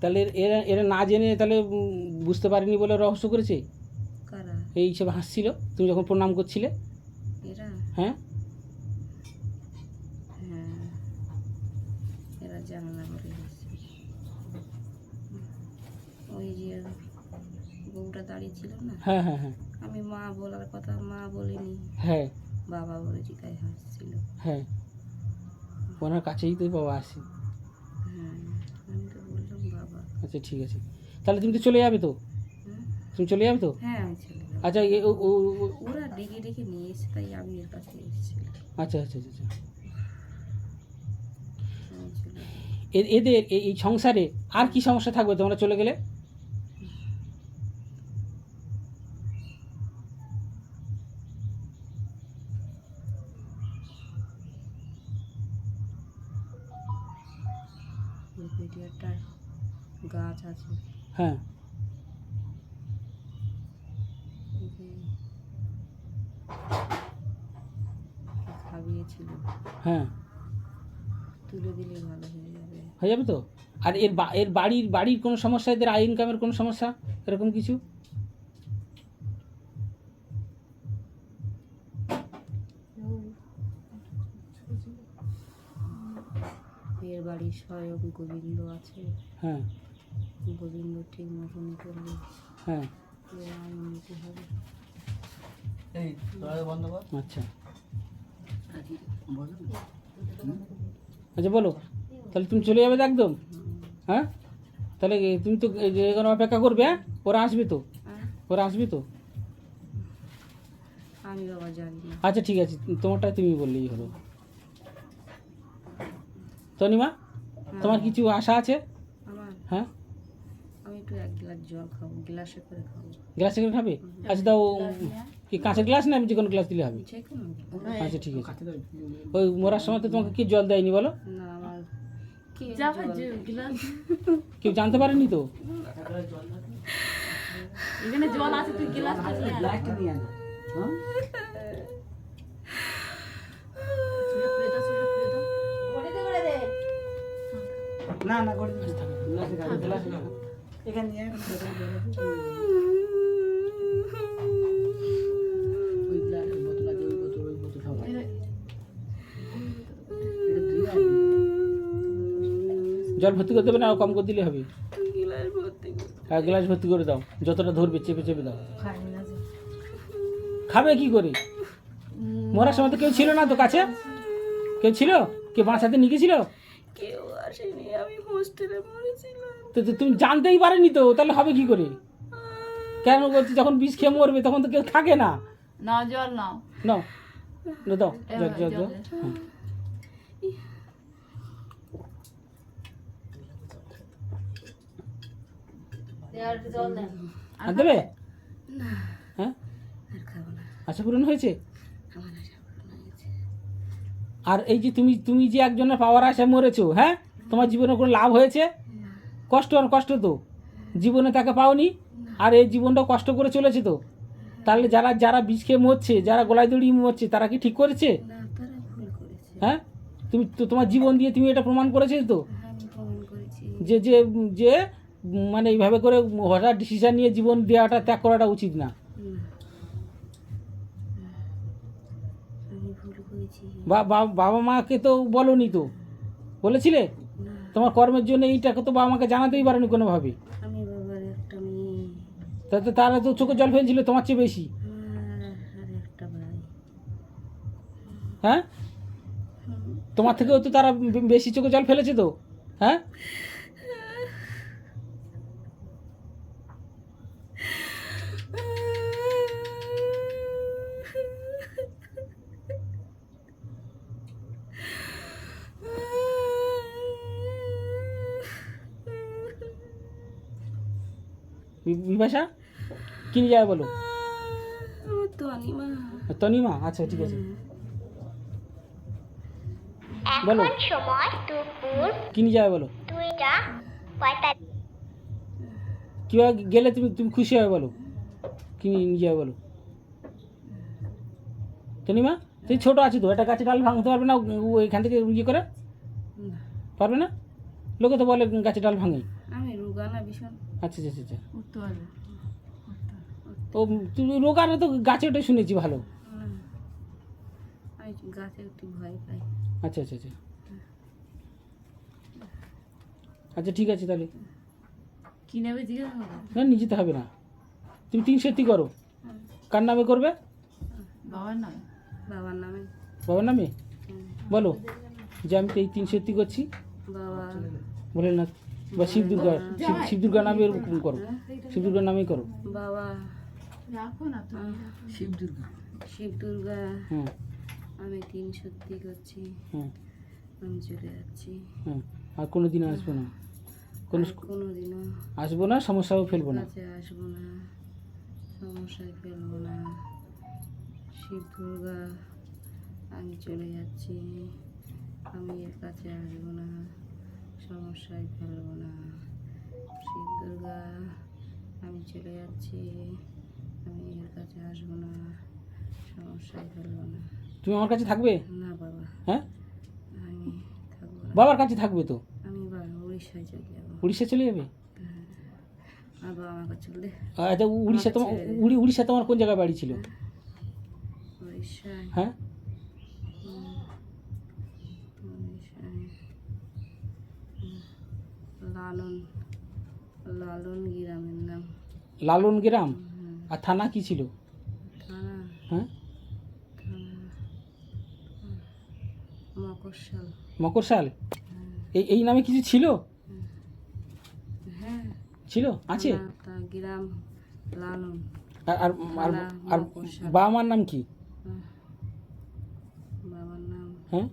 তাহলে এরা এরা না জেনে তাহলে বুঝতে পারেনি বলে রহস্য করেছে? কারা? এই সব হাসছিল? তুমি যখন প্রণাম করছিলে? এরা? হ্যাঁ? হ্যাঁ। ওই যে বউটা দাঁড়িয়ে ছিল না? হ্যাঁ হ্যাঁ হ্যাঁ। আমি মা বলার কথা মা বলিনি। হ্যাঁ। বাবা বলেছি তাই হাসছিল। হ্যাঁ। ওনার কাছেই তো বাবা আসি। আচ্ছা ঠিক আছে। তাহলে তুমি তো চলে যাবে তো? তুমি চলে যাবে তো? হ্যাঁ আমি চলে যাব। আচ্ছা এ- ও- ও- ও- ওরা ডেকে ডেকে নিয়ে এসে তাই আমি এর কাছে এসেছিলাম আচ্ছা আচ্ছা আচ্ছা আচ্ছা। আমি চলে যাব। এ- এদের এই এই সংসারে আর কি সমস্যা থাকবে তোমরা চলে গেলে? ওই গাছ আছে। হ্যাঁ। খাবিয়েছিল। হ্যাঁ। তুলে দিলে ভালো হয়ে যাবে। হয়ে যাবে তো? আর এর এর বাড়ির বাড়ির কোনো সমস্যা? এদের আয় ইনকামের কোনো সমস্যা? এরকম কিছু? এর বাড়ি স্বয়ং গোবিন্দ আছে। হ্যাঁ। গোবিন্দ ঠিক মতন করলে হ্যাঁ। উন্নতি হবে। আচ্ছা। আচ্ছা বলো। তাহলে তুমি চলে যাবে তো একদম? হ্যাঁ? তাহলে তুমি তো এ- যে কোনো অপেক্ষা করবে হ্যাঁ? ওরা আসবে তো? আর ওরা আসবে তো? আমি বাবা জানি আচ্ছা ঠিক আছে। তোমারটা তুমি বললেই হলো। তনিমা তোমার কিছু আশা আছে? হ্যাঁ আমি একটু এক গ্লাস জল খাব গ্লাসে করে খাব। গ্লাসে করে খাবে? আচ্ছা দাও কি কাঁচের গ্লাস না আমি যে কোনো গ্লাস দিলে হবে? আচ্ছা ঠিক আছে। ওই মরার সময় তো তোমাকে কি জল দেয়নি বলো? কেউ জানতে পারেনি তো? এখানে জল আছে তুই গ্লাস না না করে এখানে জল ভর্তি করতে হবে না আরও কম করে দিলে হবে। গ্লাস ভর্তি করে আর গ্লাস ভর্তি করে দাও। যতটা ধরবে চেপে চেপে দাও। খাবে কি করে? মরার সময় তো কেউ ছিল না তো কাছে? কেউ ছিল? কেউ বাঁচাতে নিয়ে গেছিল? কেউ আসেনি আমি হোস্টেলে মরেছিলাম তো তো তুমি জানতেই পারেনি তো তাহলে হবে কি করে? কেন বলছি যখন বিষ খেয়ে মরবে তখন তো কেউ থাকে না। না জল নাও। নাও না দাও জল। দাও হ্যাঁ। আর দেবে? হ্যাঁ? আর না। আশা পূরণ হয়েছে? আর এই যে তুমি তুমি যে একজনের পাওয়ার আশায় মরেছো হ্যাঁ? তোমার জীবনে কোনো লাভ হয়েছে? কষ্ট আর কষ্ট তো। জীবনে তাকে পাওনি আর এই জীবনটাও কষ্ট করে চলেছে তো। তাহলে যারা যারা বিষ খেয়ে মরছে যারা গলায় দড়ি মরছে তারা কি ঠিক করেছে? হ্যাঁ? তুমি তো তোমার জীবন দিয়ে তুমি এটা প্রমাণ করেছ তো? করেছি। যে যে যে মানে এইভাবে করে হঠাৎ ডিসিশন নিয়ে জীবন দেওয়াটা ত্যাগ করাটা উচিত না। বাবা মাকে তো বলনি তো। বলেছিলে? তোমার কর্মের জন্য এইটাকে তো বাবা মাকে জানাতেই পারেনি কোনোভাবে। তাতে তারা তো চোখে জল ফেলছিল তোমার চেয়ে বেশি। হ্যাঁ? তোমার থেকেও তো তারা বেশি চোখে জল ফেলেছে তো? হ্যাঁ? বিপাশা কি নিয়ে যাবে বলো? তনিমা। আচ্ছা ঠিক আছে। বলো। সময় দুপুর। কি নিয়ে যাবে বলো? কীভাবে গেলে তুমি তুমি খুশি হবে বলো? কি নিয়ে যাবে বলো? তনিমা তুই ছোটো আছি তো একটা গাছে ডাল ভাঙতে পারবে না ও এখান থেকে ইয়ে করে? পারবে না? লোকে তো বলে গাছে ডাল ভাঙে আমি রোগা রোগা না ভীষণ। আচ্ছা আচ্ছা আচ্ছা। ও তো গাছে ওটা শুনেছি ভালো। আমি গাছে একটু ভয় পাই। আচ্ছা আচ্ছা আচ্ছা। আচ্ছা ঠিক আছে তাহলে। কি নেবে জিজ্ঞাসা না নিয়ে যেতে হবে না। তুমি তিন সত্যি করো। কার নামে করবে? বাবার নামে। বাবার নামে। বাবার নামে? বলো যে আমি তো এই তিন সত্যি করছি। বাবা। বলে না বা শিব দুর্গা শিব দুর্গা নামে এরকম করো। শিব দুর্গার নামেই করো। বাবা। রাখো না তুমি। শিব দুর্গা। শিব দুর্গা। হ্যাঁ আমি তিন সত্যি করছি। হ্যাঁ আমি চলে যাচ্ছি। হ্যাঁ আর কোনো দিন আসব না। কোনো আর কোনোদিনও। আসব না সমস্যাও ফেলব না। আসব না। সমস্যায় ফেলব না। শিব দুর্গা আমি চলে যাচ্ছি। আমি এর কাছে আসব না। সমস্যায় ফেলব না। শিব দুর্গা আমি চলে যাচ্ছি। আমি এর কাছে আসব না। সমস্যায় ফেলব না। তুমি আমার কাছে থাকবে? না বাবা। হ্যাঁ? আমি থাকব না। বাবার কাছে থাকবে তো? আমি বা উড়িষ্যায় চলে যাব। উড়িষ্যা চলে যাবে? আর বাবা আমার কাছে চলে আচ্ছা উড়িষ্যা তোমার উড়ি উড়িষ্যা তোমার কোন জায়গায় বাড়ি ছিল? উড়িষ্যায়। হ্যাঁ উড়িষ্যায় হুম, লালন লালন গ্রামের নাম। লালন গ্রাম? আর থানা কি ছিল? হ্যাঁ? মকরশাল। মকরশাল? এই এই নামে কিছু ছিল? হ্যাঁ। ছিল? আছে? গ্রাম লালন। আর আর আর। বাবা মার নাম কি? বাবার নাম। হ্যাঁ?